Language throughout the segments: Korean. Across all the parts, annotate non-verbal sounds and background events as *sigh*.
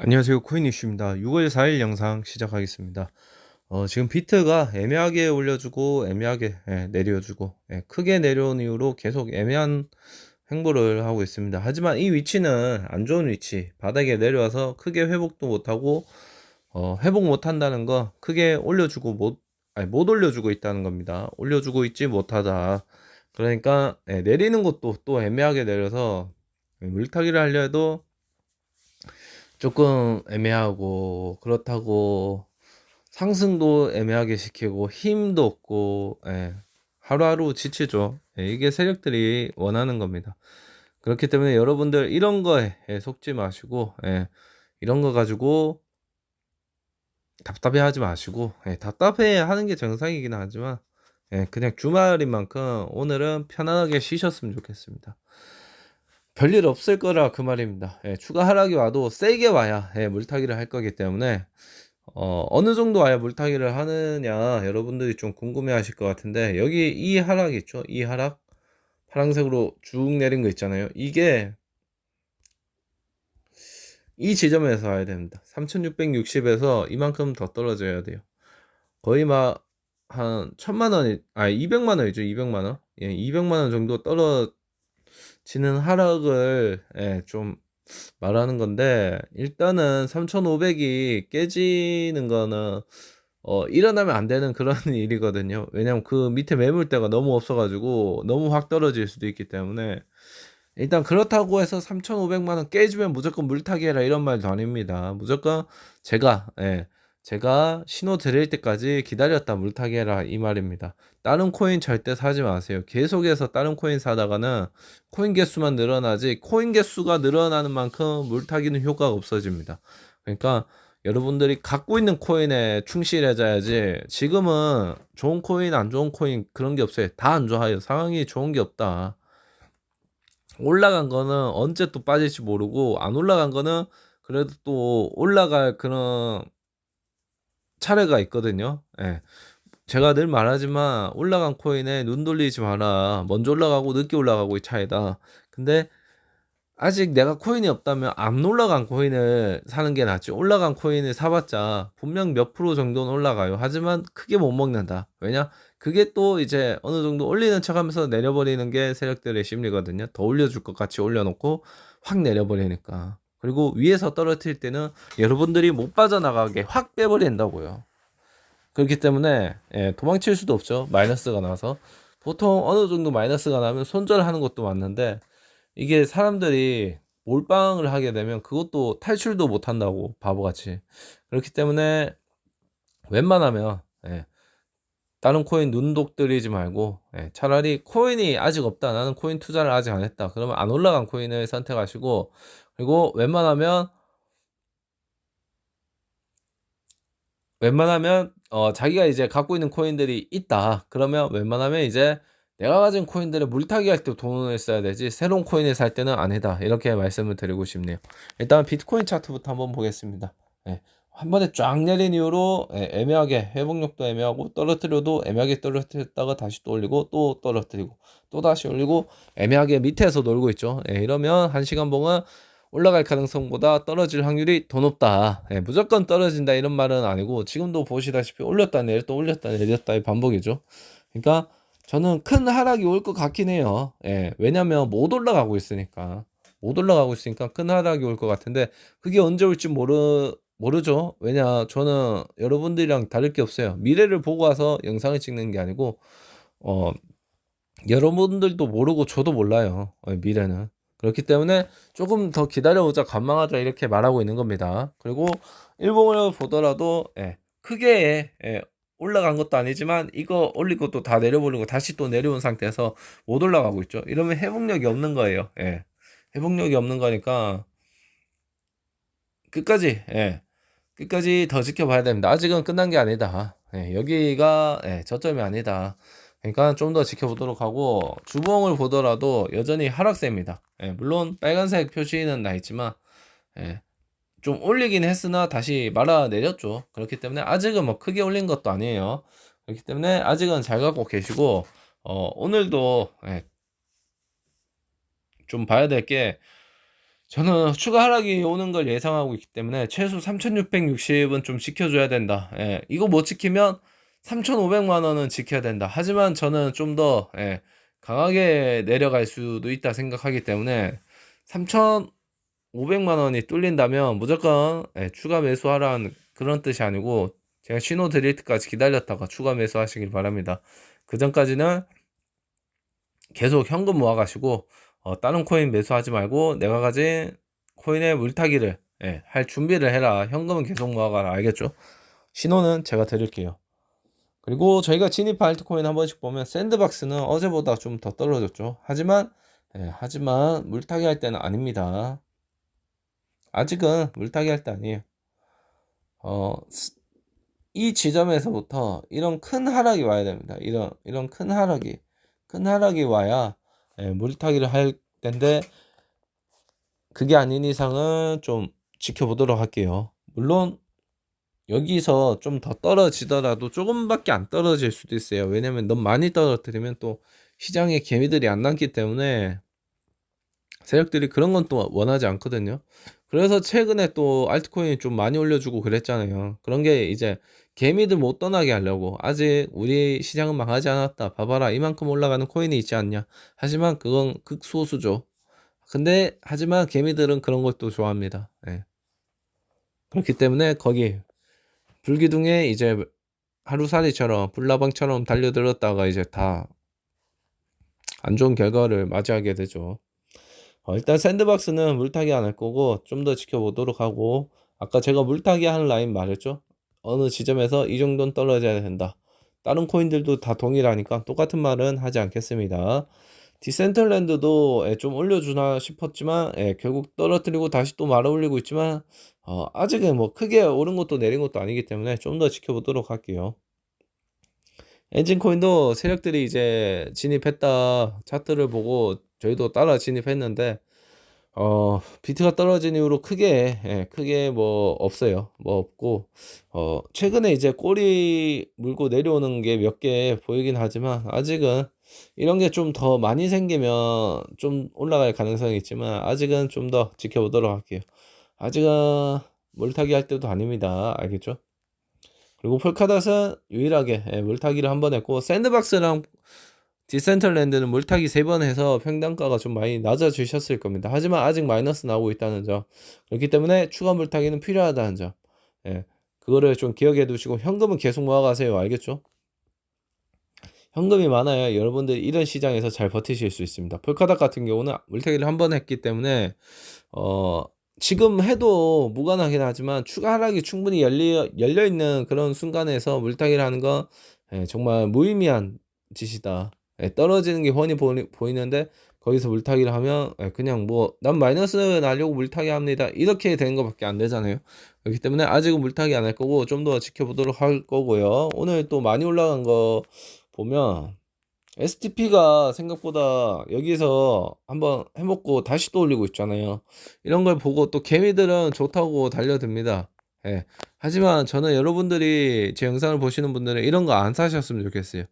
안녕하세요. 코인 이슈입니다. 6월 4일 영상 시작하겠습니다. 어, 지금 비트가 애매하게 올려주고 애매하게 예, 내려주고 예, 크게 내려온 이후로 계속 애매한 행보를 하고 있습니다. 하지만 이 위치는 안 좋은 위치 바닥에 내려와서 크게 회복도 못하고 어, 회복 못한다는 거 크게 올려주고 못, 아니, 못 올려주고 있다는 겁니다. 올려주고 있지 못하다. 그러니까 예, 내리는 것도 또 애매하게 내려서 물타기를 하려 해도 조금 애매하고 그렇다고 상승도 애매하게 시키고 힘도 없고 예, 하루하루 지치죠. 예, 이게 세력들이 원하는 겁니다. 그렇기 때문에 여러분들 이런 거에 예, 속지 마시고 예, 이런 거 가지고 답답해 하지 마시고 예, 답답해 하는 게 정상이긴 하지만 예, 그냥 주말인 만큼 오늘은 편안하게 쉬셨으면 좋겠습니다. 별일 없을 거라 그 말입니다. 예, 추가 하락이 와도 세게 와야 예, 물타기를 할 거기 때문에 어, 어느 정도 와야 물타기를 하느냐 여러분들이 좀 궁금해 하실 것 같은데 여기 이 하락 있죠? 이 하락 파란색으로 쭉 내린 거 있잖아요. 이게 이 지점에서 와야 됩니다. 3660에서 이만큼 더 떨어져야 돼요. 거의 막 한 천만 원이 아 200만 원이죠. 200만 원. 예, 200만 원 정도 떨어 지는 하락을 예, 좀 말하는 건데 일단은 3,500이 깨지는 거는 어, 일어나면 안 되는 그런 *laughs* 일이거든요. 왜냐면 그 밑에 매물대가 너무 없어가지고 너무 확 떨어질 수도 있기 때문에 일단 그렇다고 해서 3,500만 원 깨지면 무조건 물타기 해라 이런 말도 아닙니다. 무조건 제가 예, 제가 신호 드릴 때까지 기다렸다 물타기 해라 이 말입니다. 다른 코인 절대 사지 마세요. 계속해서 다른 코인 사다가는 코인 개수만 늘어나지 코인 개수가 늘어나는 만큼 물타기는 효과가 없어집니다. 그러니까 여러분들이 갖고 있는 코인에 충실해져야지 지금은 좋은 코인 안 좋은 코인 그런 게 없어요. 다 안 좋아요. 상황이 좋은 게 없다. 올라간 거는 언제 또 빠질지 모르고 안 올라간 거는 그래도 또 올라갈 그런 차례가 있거든요. 예. 제가 늘 말하지만 올라간 코인에 눈 돌리지 마라. 먼저 올라가고 늦게 올라가고의 차이다. 근데 아직 내가 코인이 없다면 안 올라간 코인을 사는 게 낫지. 올라간 코인을 사봤자 분명 몇 프로 정도는 올라가요. 하지만 크게 못 먹는다. 왜냐? 그게 또 이제 어느 정도 올리는 척 하면서 내려버리는 게 세력들의 심리거든요. 더 올려줄 것 같이 올려놓고 확 내려버리니까. 그리고 위에서 떨어뜨릴 때는 여러분들이 못 빠져나가게 확 빼버린다고요. 그렇기 때문에 예, 도망칠 수도 없죠. 마이너스가 나서 보통 어느 정도 마이너스가 나면 손절하는 것도 맞는데 이게 사람들이 몰빵을 하게 되면 그것도 탈출도 못 한다고 바보같이 그렇기 때문에 웬만하면 예, 다른 코인 눈독 들이지 말고 예, 차라리 코인이 아직 없다 나는 코인 투자를 아직 안 했다 그러면 안 올라간 코인을 선택하시고 그리고 웬만하면 웬만하면 어, 자기가 이제 갖고 있는 코인들이 있다. 그러면 웬만하면 이제 내가 가진 코인들을 물타기 할 때 돈을 써야 되지 새로운 코인을 살 때는 아니다. 이렇게 말씀을 드리고 싶네요. 일단 비트코인 차트부터 한번 보겠습니다. 네. 한 번에 쫙 내린 이후로 예, 애매하게 회복력도 애매하고 떨어뜨려도 애매하게 떨어뜨렸다가 다시 또 올리고 또 떨어뜨리고 또 다시 올리고 애매하게 밑에서 놀고 있죠. 예, 이러면 한 시간 봉은 올라갈 가능성보다 떨어질 확률이 더 높다. 예, 무조건 떨어진다 이런 말은 아니고 지금도 보시다시피 올렸다 내렸다 올렸다 내렸다의 반복이죠. 그러니까 저는 큰 하락이 올 것 같긴 해요. 예, 왜냐면 못 올라가고 있으니까 못 올라가고 있으니까 큰 하락이 올 것 같은데 그게 언제 올지 모르 모르죠. 왜냐 저는 여러분들이랑 다를 게 없어요. 미래를 보고 와서 영상을 찍는 게 아니고 어 여러분들도 모르고 저도 몰라요. 어, 미래는. 그렇기 때문에 조금 더 기다려보자 관망하자 이렇게 말하고 있는 겁니다. 그리고 일봉을 보더라도 예, 크게 예, 올라간 것도 아니지만 이거 올린 것도 다 내려버리고 다시 또 내려온 상태에서 못 올라가고 있죠. 이러면 회복력이 없는 거예요. 예. 회복력이 없는 거니까 끝까지 예. 끝까지 더 지켜봐야 됩니다. 아직은 끝난 게 아니다. 예, 여기가 예, 저점이 아니다. 그러니까 좀 더 지켜보도록 하고 주봉을 보더라도 여전히 하락세입니다. 예, 물론 빨간색 표시는 나 있지만 예, 좀 올리긴 했으나 다시 말아 내렸죠. 그렇기 때문에 아직은 뭐 크게 올린 것도 아니에요. 그렇기 때문에 아직은 잘 갖고 계시고 어, 오늘도 예, 좀 봐야 될 게 저는 추가 하락이 오는 걸 예상하고 있기 때문에 최소 3660은 좀 지켜줘야 된다. 예, 이거 못 지키면 3500만 원은 지켜야 된다. 하지만 저는 좀더 예, 강하게 내려갈 수도 있다 생각하기 때문에 3500만 원이 뚫린다면 무조건 예, 추가 매수하라는 그런 뜻이 아니고 제가 신호 드릴 때까지 기다렸다가 추가 매수하시길 바랍니다. 그 전까지는 계속 현금 모아가시고 어, 다른 코인 매수하지 말고 내가 가진 코인의 물타기를 예, 할 준비를 해라. 현금은 계속 모아가라. 알겠죠? 신호는 제가 드릴게요. 그리고 저희가 진입한 알트코인 한 번씩 보면 샌드박스는 어제보다 좀 더 떨어졌죠. 하지만 예, 하지만 물타기 할 때는 아닙니다. 아직은 물타기 할 때 아니에요. 어, 이 지점에서부터 이런 큰 하락이 와야 됩니다. 이런 이런 큰 하락이 큰 하락이 와야 예, 물타기를 할 텐데 그게 아닌 이상은 좀 지켜보도록 할게요. 물론 여기서 좀 더 떨어지더라도 조금밖에 안 떨어질 수도 있어요. 왜냐면 너무 많이 떨어뜨리면 또 시장에 개미들이 안 남기 때문에 세력들이 그런 건 또 원하지 않거든요. 그래서 최근에 또 알트코인 좀 많이 올려주고 그랬잖아요. 그런 게 이제 개미들 못 떠나게 하려고 아직 우리 시장은 망하지 않았다. 봐봐라 이만큼 올라가는 코인이 있지 않냐. 하지만 그건 극소수죠. 근데 하지만 개미들은 그런 것도 좋아합니다. 예. 그렇기 때문에 거기 불기둥에 이제 하루살이처럼 불나방처럼 달려들었다가 이제 다 안 좋은 결과를 맞이하게 되죠. 어, 일단 샌드박스는 물타기 안 할 거고 좀 더 지켜보도록 하고 아까 제가 물타기 하는 라인 말했죠. 어느 지점에서 이 정도는 떨어져야 된다. 다른 코인들도 다 동일하니까 똑같은 말은 하지 않겠습니다. 디센털랜드도 예, 좀 올려주나 싶었지만 예, 결국 떨어뜨리고 다시 또 말아 올리고 있지만 어, 아직은 뭐 크게 오른 것도 내린 것도 아니기 때문에 좀 더 지켜보도록 할게요. 엔진코인도 세력들이 이제 진입했다 차트를 보고 저희도 따라 진입했는데 어 비트가 떨어진 이후로 크게 예, 크게 뭐 없어요 뭐 없고 어 최근에 이제 꼬리 물고 내려오는 게 몇 개 보이긴 하지만 아직은 이런 게 좀 더 많이 생기면 좀 올라갈 가능성이 있지만 아직은 좀 더 지켜보도록 할게요 아직은 물타기 할 때도 아닙니다 알겠죠 그리고 폴카닷은 유일하게 예, 물타기를 한 번 했고 샌드박스랑 디센털랜드는 물타기 세 번 해서 평단가가 좀 많이 낮아지셨을 겁니다. 하지만 아직 마이너스 나오고 있다는 점. 그렇기 때문에 추가 물타기는 필요하다는 점. 예. 그거를 좀 기억해 두시고 현금은 계속 모아가세요. 알겠죠? 현금이 많아야 여러분들이 이런 시장에서 잘 버티실 수 있습니다. 폴카닷 같은 경우는 물타기를 한 번 했기 때문에 어 지금 해도 무관하긴 하지만 추가 하락이 충분히 열리, 열려 있는 그런 순간에서 물타기를 하는 건 예, 정말 무의미한 짓이다. 예, 떨어지는 게 훤히 보이, 보이 는데 거기서 물타기를 하면 예, 그냥 뭐 난 마이너스 나려고 물타기 합니다 이렇게 되는 것밖에 안 되잖아요 그렇기 때문에 아직은 물타기 안 할 거고 좀 더 지켜보도록 할 거고요 오늘 또 많이 올라간 거 보면 STP가 생각보다 여기서 한번 해먹고 다시 또 올리고 있잖아요 이런 걸 보고 또 개미들은 좋다고 달려듭니다 예. 하지만 저는 여러분들이 제 영상을 보시는 분들은 이런 거 안 사셨으면 좋겠어요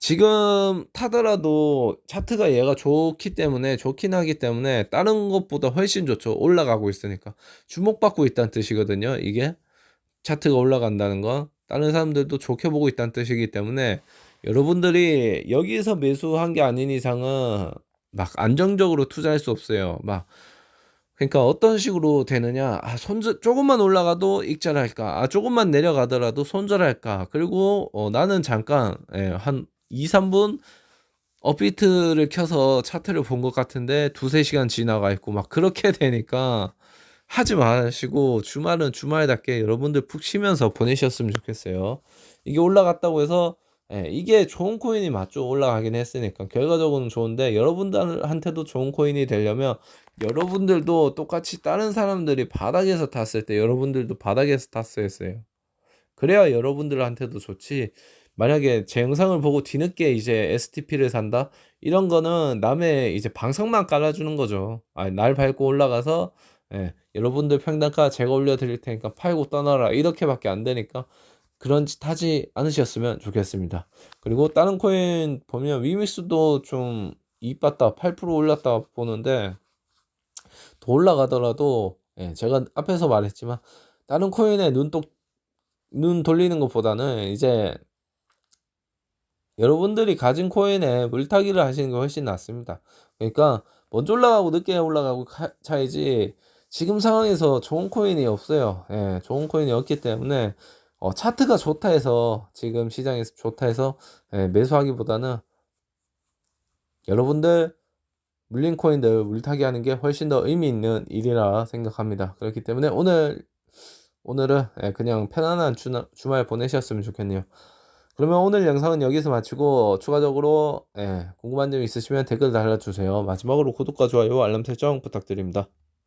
지금 타더라도 차트가 얘가 좋기 때문에 좋긴 하기 때문에 다른 것보다 훨씬 좋죠. 올라가고 있으니까 주목받고 있다는 뜻이거든요. 이게 차트가 올라간다는 건 다른 사람들도 좋게 보고 있다는 뜻이기 때문에 여러분들이 여기서 매수한 게 아닌 이상은 막 안정적으로 투자할 수 없어요. 막 그러니까 어떤 식으로 되느냐? 아, 손절 조금만 올라가도 익절할까? 아, 조금만 내려가더라도 손절할까? 그리고 어, 나는 잠깐 예, 한 2, 3분 업비트를 켜서 차트를 본 것 같은데 두세 시간 지나가 있고 막 그렇게 *laughs* 되니까 하지 마시고 주말은 주말답게 여러분들 푹 쉬면서 보내셨으면 좋겠어요. 이게 올라갔다고 해서 예, 이게 좋은 코인이 맞죠. 올라가긴 했으니까 결과적으로는 좋은데 여러분들한테도 좋은 코인이 되려면 여러분들도 똑같이 다른 사람들이 바닥에서 탔을 때 여러분들도 바닥에서 탔어야 했어요. 그래야 여러분들한테도 좋지. 만약에 제 영상을 보고 뒤늦게 이제 STP를 산다? 이런 거는 남의 이제 방석만 깔아주는 거죠. 아, 날 밟고 올라가서 예, 여러분들 평단가 제가 올려드릴 테니까 팔고 떠나라 이렇게밖에 안 되니까 그런 짓 하지 않으셨으면 좋겠습니다. 그리고 다른 코인 보면 위믹스도 좀 이익 봤다 8% 올랐다 보는데 더 올라가더라도 예, 제가 앞에서 말했지만 다른 코인에 눈독 눈 돌리는 것보다는 이제 여러분들이 가진 코인에 물타기를 하시는 게 훨씬 낫습니다. 그러니까 먼저 올라가고 늦게 올라가고 카- 차이지 지금 상황에서 좋은 코인이 없어요. 예, 좋은 코인이 없기 때문에 어, 차트가 좋다 해서 지금 시장에서 좋다 해서 예, 매수하기보다는 여러분들 물린 코인들 물타기 하는 게 훨씬 더 의미 있는 일이라 생각합니다. 그렇기 때문에 오늘 오늘은 예, 그냥 편안한 주나, 주말 보내셨으면 좋겠네요. 그러면 오늘 영상은 여기서 마치고 추가적으로 예, 궁금한 점 있으시면 댓글 달아주세요. 마지막으로 구독과 좋아요, 알람 설정 부탁드립니다.